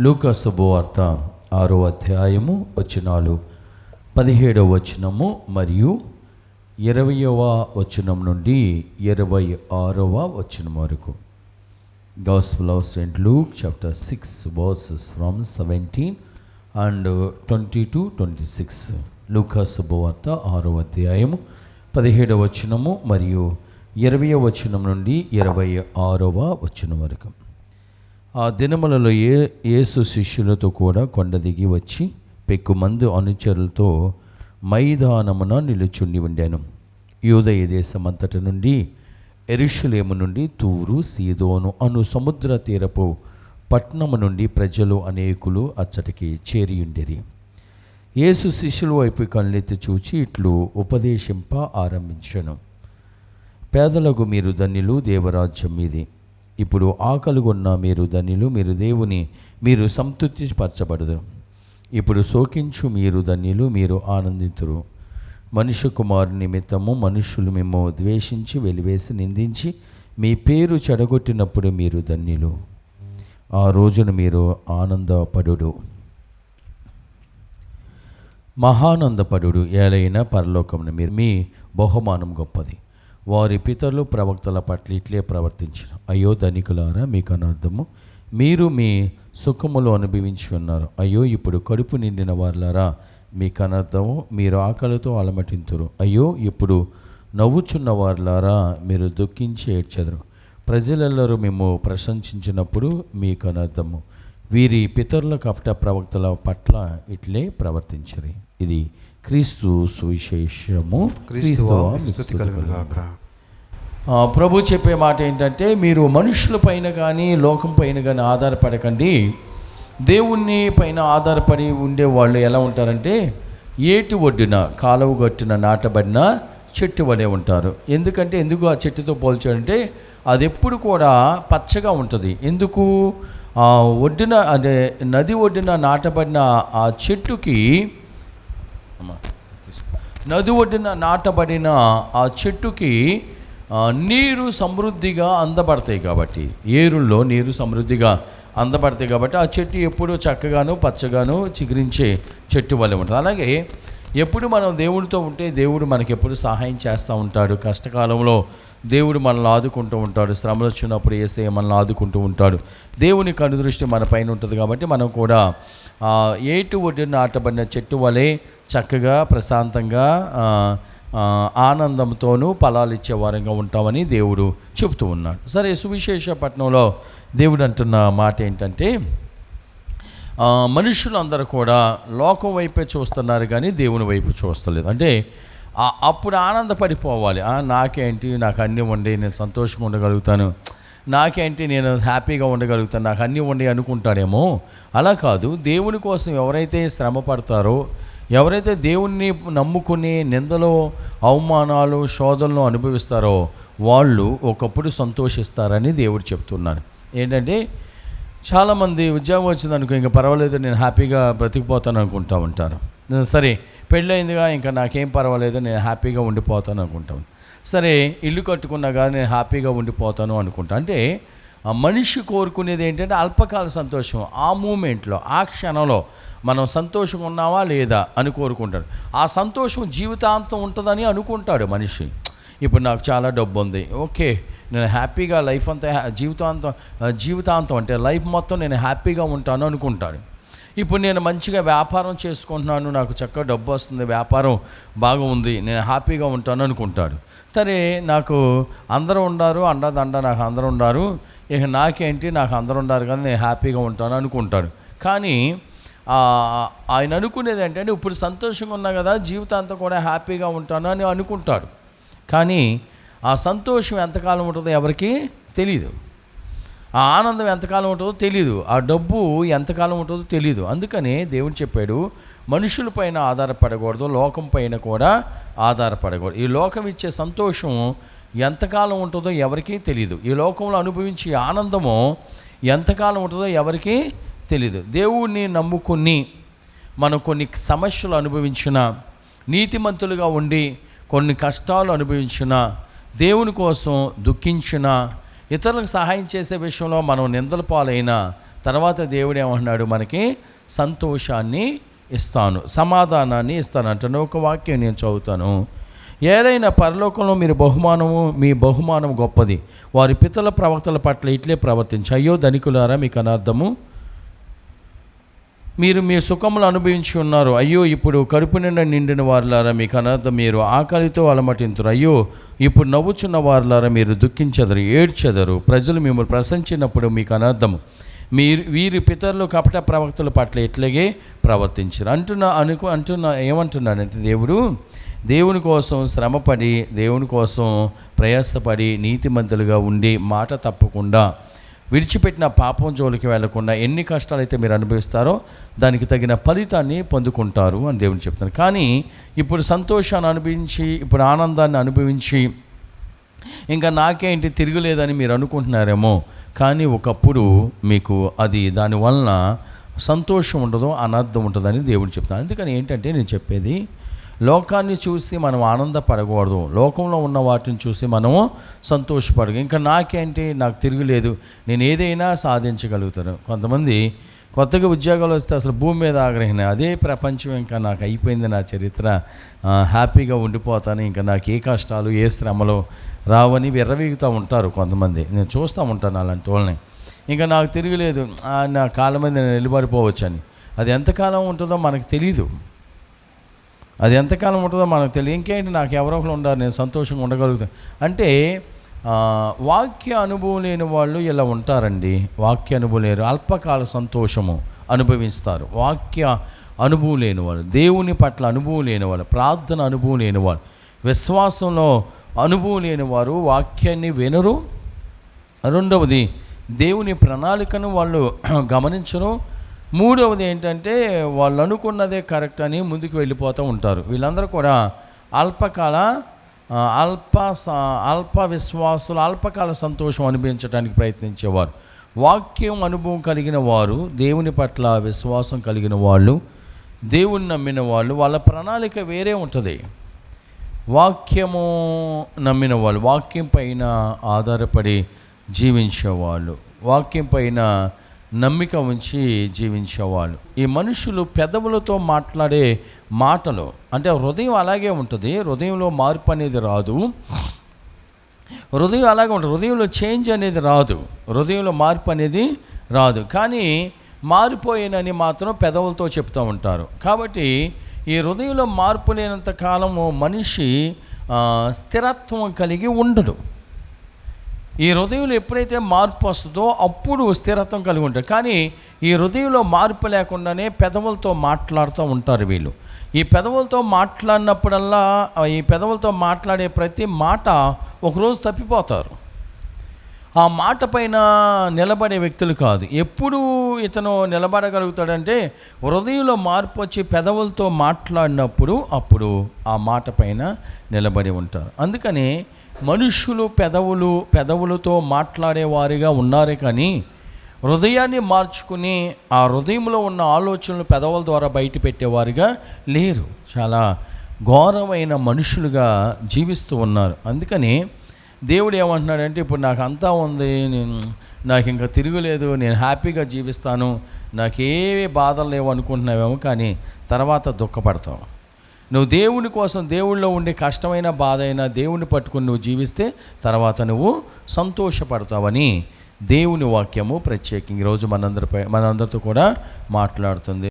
లూకా శుభవార్త ఆరో అధ్యాయము వచనాలు. పదిహేడవ వచనము మరియు ఇరవయవ వచనం నుండి ఇరవై ఆరవ వచనం వరకు. Gospel of saint Luke chapter six verses from seventeen and twenty two twenty six లూకా శుభవార్త ఆరో అధ్యాయము పదిహేడవ వచనము మరియు ఇరవై వచనం నుండి ఇరవై ఆరవ వచనం వరకు. ఆ దినములలో ఏ యేసు శిష్యులతో కూడా కొండ దిగి వచ్చి పెక్కుమంది అనుచరులతో మైదానమున నిలుచుండి ఉండాను. యూదయ దేశమంతటి నుండి ఎరుషులేము నుండి తూరు సీదోను అను సముద్ర తీరపు పట్నము నుండి ప్రజలు అనేకులు అచ్చటికి చేరియుండిరి. యేసు శిష్యుల వైపు కళ్ళెత్తి చూచి ఇట్లు ఉపదేశింప ఆరంభించను. పేదలకు మీరు ధన్యులు దేవరాజ్యం మీది. ఇప్పుడు ఆకలిగొన్న మీరు ధనిలు మీరు దేవుని మీరు సంతృప్తిపరచబడదురు. ఇప్పుడు శోకించు మీరు ధన్యులు మీరు ఆనందితురు. మనుష్య కుమారు నిమిత్తము మనుషులు మేము ద్వేషించి వెలివేసి నిందించి మీ పేరు చెడగొట్టినప్పుడు మీరు ధన్యులు. ఆ రోజున మీరు ఆనందపడుడు మహానందపడుడు ఏలైన పరలోకమును మీరు మీ బహుమానం గొప్పది. వారి పితరులు ప్రవక్తల పట్ల ఇట్లే ప్రవర్తించిన. అయ్యో ధనికులారా మీకు అనర్థము? మీరు మీ సుఖములో అనుభవించి ఉన్నారు. అయ్యో ఇప్పుడు కడుపు నిండిన వారులారా మీకు అనర్థము? మీరు ఆకలితో అలమటింతురు. అయ్యో ఇప్పుడు నవ్వుచున్న వారులారా మీరు దుఃఖించి ఏడ్చెదరు. ప్రజలెల్లరూ మేము ప్రశంసించినప్పుడు మీకు అనర్థము. వీరి పితరుల కపట ప్రవక్తల పట్ల ఇట్లే ప్రవర్తించరు. ఇది క్రీస్తు సువిశేషము. ఆ, ప్రభు చెప్పే మాట ఏంటంటే మీరు మనుషుల పైన కానీ లోకం పైన కానీ ఆధారపడకండి. దేవుణ్ణి పైన ఆధారపడి ఉండే వాళ్ళు ఎలా ఉంటారంటే ఏటి ఒడ్డున కాలువ గట్టున నాటబడిన చెట్టు వలె ఉంటారు. ఎందుకంటే ఎందుకు ఆ చెట్టుతో పోల్చాడంటే అది ఎప్పుడు కూడా పచ్చగా ఉంటుంది. ఎందుకు? ఒడ్డున అదే నది ఒడ్డున నాటబడిన ఆ చెట్టుకి అమ్మా, నది ఒడ్డున నాటబడిన ఆ చెట్టుకి నీరు సమృద్ధిగా అందబడతాయి కాబట్టి. ఏరుల్లో నీరు సమృద్ధిగా అందబడతాయి కాబట్టి ఆ చెట్టు ఎప్పుడూ చక్కగాను పచ్చగాను చిగురించే చెట్టు వల్ల ఉంటుంది. అలాగే ఎప్పుడు మనం దేవుడితో ఉంటే దేవుడు మనకి ఎప్పుడు సహాయం చేస్తూ ఉంటాడు. కష్టకాలంలో దేవుడు మనల్ని ఆదుకుంటూ ఉంటాడు. శ్రమలు వచ్చినప్పుడు ఏసే మనల్ని ఆదుకుంటూ ఉంటాడు. దేవుని కనుదృష్టి మన పైన ఉంటుంది కాబట్టి మనం కూడా ఏటు ఒడ్డున నాటబడిన చెట్టు వలె చక్కగా ప్రశాంతంగా ఆనందంతోనూ ఫలాలు ఇచ్చే వారంగా ఉంటామని దేవుడు చెబుతూ ఉన్నాడు. సరే సువిశేష పట్టణంలో దేవుడు అంటున్న మాట ఏంటంటే మనుషులందరూ కూడా లోకం వైపే చూస్తున్నారు కానీ దేవుని వైపు చూస్తలేదు. అంటే అప్పుడు ఆనందపడిపోవాలి. నాకేంటి నాకు అన్నీ ఉండి నేను సంతోషంగా ఉండగలుగుతాను. నాకేంటి నేను హ్యాపీగా ఉండగలుగుతాను నాకు అన్నీ ఉండి అనుకుంటాడేమో అలా కాదు. దేవుని కోసం ఎవరైతే శ్రమ పడతారో ఎవరైతే దేవుణ్ణి నమ్ముకుని నిందలో అవమానాలు శోధనలు అనుభవిస్తారో వాళ్ళు ఒకప్పుడు సంతోషిస్తారని దేవుడు చెప్తున్నాడు. ఏంటంటే చాలామంది ఉద్యోగం వచ్చింది అనుకో ఇంకా పర్వాలేదు నేను హ్యాపీగా బ్రతికిపోతాను అనుకుంటా ఉంటారు. సరే పెళ్ళయిందిగా ఇంకా నాకేం పర్వాలేదు నేను హ్యాపీగా ఉండిపోతాను అనుకుంటాను. సరే ఇల్లు కట్టుకున్నా కానీ నేను హ్యాపీగా ఉండిపోతాను అనుకుంటా. అంటే ఆ మనిషి కోరుకునేది ఏంటంటే అల్పకాల సంతోషం. ఆ మూమెంట్లో ఆ క్షణంలో మనం సంతోషంగా ఉన్నావా లేదా అని కోరుకుంటాడు. ఆ సంతోషం జీవితాంతం ఉంటుందని అనుకుంటాడు మనిషి. ఇప్పుడు నాకు చాలా డబ్బు ఉంది ఓకే నేను హ్యాపీగా లైఫ్ అంతా జీవితాంతం జీవితాంతం అంటే లైఫ్ మొత్తం నేను హ్యాపీగా ఉంటాను అనుకుంటాడు. ఇప్పుడు నేను మంచిగా వ్యాపారం చేసుకుంటున్నాను నాకు చక్కగా డబ్బు వస్తుంది వ్యాపారం బాగా ఉంది నేను హ్యాపీగా ఉంటాను అనుకుంటాడు. సరే నాకు అందరూ ఉండారు అండదండ నాకు అందరూ ఉండారు ఇక నాకేంటి నాకు అందరూ ఉండారు కానీ నేను హ్యాపీగా ఉంటాను అనుకుంటాడు. కానీ ఆయన అనుకునేది ఏంటంటే ఇప్పుడు సంతోషంగా ఉన్నా కదా జీవితాంతం కూడా హ్యాపీగా ఉంటాను అని అనుకుంటాడు. కానీ ఆ సంతోషం ఎంతకాలం ఉంటుందో ఎవరికి తెలియదు ఆ ఆనందం ఎంతకాలం ఉంటుందో తెలియదు ఆ డబ్బు ఎంతకాలం ఉంటుందో తెలియదు అందుకనే దేవుడు చెప్పాడు మనుషుల పైన ఆధారపడకూడదు లోకం పైన కూడా ఆధారపడకూడదు. ఈ లోకం ఇచ్చే సంతోషం ఎంతకాలం ఉంటుందో ఎవరికీ తెలియదు ఈ లోకంలో అనుభవించే ఆనందము ఎంతకాలం ఉంటుందో ఎవరికీ తెలియదు దేవుణ్ణి నమ్ముకుని మనం కొన్ని సమస్యలు అనుభవించిన నీతిమంతులుగా ఉండి కొన్ని కష్టాలు అనుభవించిన దేవుని కోసం దుఃఖించిన ఇతరులకు సహాయం చేసే విషయంలో మనం నిందల పాలైన తర్వాత దేవుడు ఏమంటున్నాడు? మనకి సంతోషాన్ని ఇస్తాను సమాధానాన్ని ఇస్తాను అంటున్న ఒక వాక్యం నేను చదువుతాను. ఏదైనా పరలోకంలో మీరు బహుమానము మీ బహుమానం గొప్పది. వారి పితల ప్రవక్తల పట్ల ఇట్లే ప్రవర్తించి. అయ్యో ధనికులారా మీకు అనర్థము? మీరు మీ సుఖములు అనుభవించి ఉన్నారు. అయ్యో ఇప్పుడు కడుపు నిండా నిండిన వారులారా మీకు అనర్థం మీరు ఆకలితో అలమటింతురు. అయ్యో ఇప్పుడు నవ్వుచున్న వారులారా మీరు దుఃఖించదరు ఏడ్చెదరు. ప్రజలు మిమ్మల్ని ప్రశంసినప్పుడు మీకు అనర్థము. మీరు వీరి పితరులు కపట ప్రవక్తల పట్ల ఎట్లాగే ప్రవర్తించారు. అంటున్నా అనుకు అంటున్నా ఏమంటున్నాడంటే దేవుడు దేవుని కోసం శ్రమపడి దేవుని కోసం ప్రయాసపడి నీతిమంతులుగా ఉండి మాట తప్పకుండా విడిచిపెట్టిన పాపం జోలికి వెళ్ళకుండా ఎన్ని కష్టాలు అయితే మీరు అనుభవిస్తారో దానికి తగిన ఫలితాన్ని పొందుకుంటారు అని దేవుని చెప్తున్నారు. కానీ ఇప్పుడు సంతోషాన్ని అనుభవించి ఇప్పుడు ఆనందాన్ని అనుభవించి ఇంకా నాకేంటి తిరగలేదని మీరు అనుకుంటున్నారేమో కానీ ఒకప్పుడు మీకు అది దానివలన సంతోషం ఉండదు అనర్థం ఉంటుందని దేవుడు చెప్తున్నాను అందుకని ఏంటంటే నేను చెప్పేది లోకాన్ని చూసి మనం ఆనందపడకూడదు. లోకంలో ఉన్న వాటిని చూసి మనము సంతోషపడదు ఇంకా నాకేంటి? నాకు తిరుగులేదు నేను ఏదైనా సాధించగలుగుతాను. కొంతమంది కొత్తగా ఉద్యోగాలు వస్తే అసలు భూమి మీద ఆగ్రహణ అదే ప్రపంచం ఇంకా నాకు అయిపోయింది నా చరిత్ర. హ్యాపీగా ఉండిపోతాను. ఇంకా నాకు ఏ కష్టాలు ఏ శ్రమలు రావని విర్రవీగుతూ ఉంటారు కొంతమంది. నేను చూస్తూ ఉంటాను అలాంటి వాళ్ళని. ఇంకా నాకు తిరగలేదు ఆ, నా కాలం మీద నేను నిలబడిపోవచ్చు అని అది ఎంతకాలం ఉంటుందో మనకు తెలియదు అది ఎంతకాలం ఉంటుందో మనకు తెలియదు. ఇంకేంటి నాకు ఎవరో ఒకరు ఉండాలి నేను సంతోషంగా ఉండగలుగుతాను అంటే వాక్య అనుభవం లేని వాళ్ళు ఇలా ఉంటారండి. వాక్య అనుభవం లేరు అల్పకాల సంతోషము అనుభవిస్తారు. వాక్య అనుభవం లేని వాళ్ళు దేవుని పట్ల అనుభవం లేని వాళ్ళు ప్రార్థన అనుభవం లేని వాళ్ళు విశ్వాసంలో అనుభవం లేని వారు వాక్యాన్ని వినరు. రెండవది దేవుని ప్రణాళికను వాళ్ళు గమనించరు. మూడవది ఏంటంటే వాళ్ళు అనుకున్నదే కరెక్ట్ అని ముందుకు వెళ్ళిపోతూ ఉంటారు. వీళ్ళందరూ కూడా అల్పకాల అల్ప అల్ప విశ్వాసులు అల్పకాల సంతోషం అనుభవించడానికి ప్రయత్నించేవారు. వాక్యం అనుభవం కలిగిన వారు దేవుని పట్ల విశ్వాసం కలిగిన వాళ్ళు దేవుని నమ్మిన వాళ్ళు వాళ్ళ ప్రణాళిక వేరే ఉంటుంది. వాక్యము నమ్మిన వాళ్ళు వాక్యం పైన ఆధారపడి జీవించేవాళ్ళు. వాక్యం పైన నమ్మిక ఉంచి జీవించేవాళ్ళు. ఈ మనుషులు పెదవులతో మాట్లాడే మాటలు అంటే హృదయం అలాగే ఉంటుంది హృదయంలో మార్పు అనేది రాదు. హృదయం అలాగే ఉంటుంది హృదయంలో చేంజ్ అనేది రాదు హృదయంలో మార్పు అనేది రాదు. కానీ మారిపోయినని మాత్రం పెదవులతో చెప్తూ ఉంటారు. కాబట్టి ఈ హృదయంలో మార్పు లేనంత కాలము మనిషి స్థిరత్వం కలిగి ఉండడు. ఈ హృదయంలో ఎప్పుడైతే మార్పు వస్తుందో అప్పుడు స్థిరత్వం కలిగి ఉంటారు. కానీ ఈ హృదయంలో మార్పు లేకుండానే పెదవులతో మాట్లాడుతూ ఉంటారు వీళ్ళు. ఈ పెదవులతో మాట్లాడినప్పుడల్లా ఈ పెదవులతో మాట్లాడే ప్రతి మాట ఒకరోజు తప్పిపోతారు. ఆ మాట పైన నిలబడే వ్యక్తులు కాదు. ఎప్పుడు ఇతను నిలబడగలుగుతాడంటే హృదయంలో మార్పు వచ్చి పెదవులతో మాట్లాడినప్పుడు అప్పుడు ఆ మాట పైన నిలబడి ఉంటారు. అందుకని మనుషులు పెదవులు పెదవులతో మాట్లాడేవారిగా ఉన్నారే కానీ హృదయాన్ని మార్చుకుని ఆ హృదయంలో ఉన్న ఆలోచనలు పెదవుల ద్వారా బయట పెట్టేవారుగా లేరు. చాలా ఘోరమైన మనుషులుగా జీవిస్తూ ఉన్నారు. అందుకని దేవుడు ఏమంటున్నాడంటే ఇప్పుడు నాకు అంతా ఉంది నేను నాకు ఇంకా తిరుగులేదు నేను హ్యాపీగా జీవిస్తాను నాకేవి బాధలు లేవు అనుకుంటున్నావేమో కానీ తర్వాత దుఃఖపడతావు. నువ్వు దేవుని కోసం దేవుళ్ళో ఉండే కష్టమైన బాధ అయినా దేవుని పట్టుకుని నువ్వు జీవిస్తే తర్వాత నువ్వు సంతోషపడతావని దేవుని వాక్యము ప్రత్యేకంగా ఈరోజు మనందరిపై మనందరితో కూడా మాట్లాడుతుంది.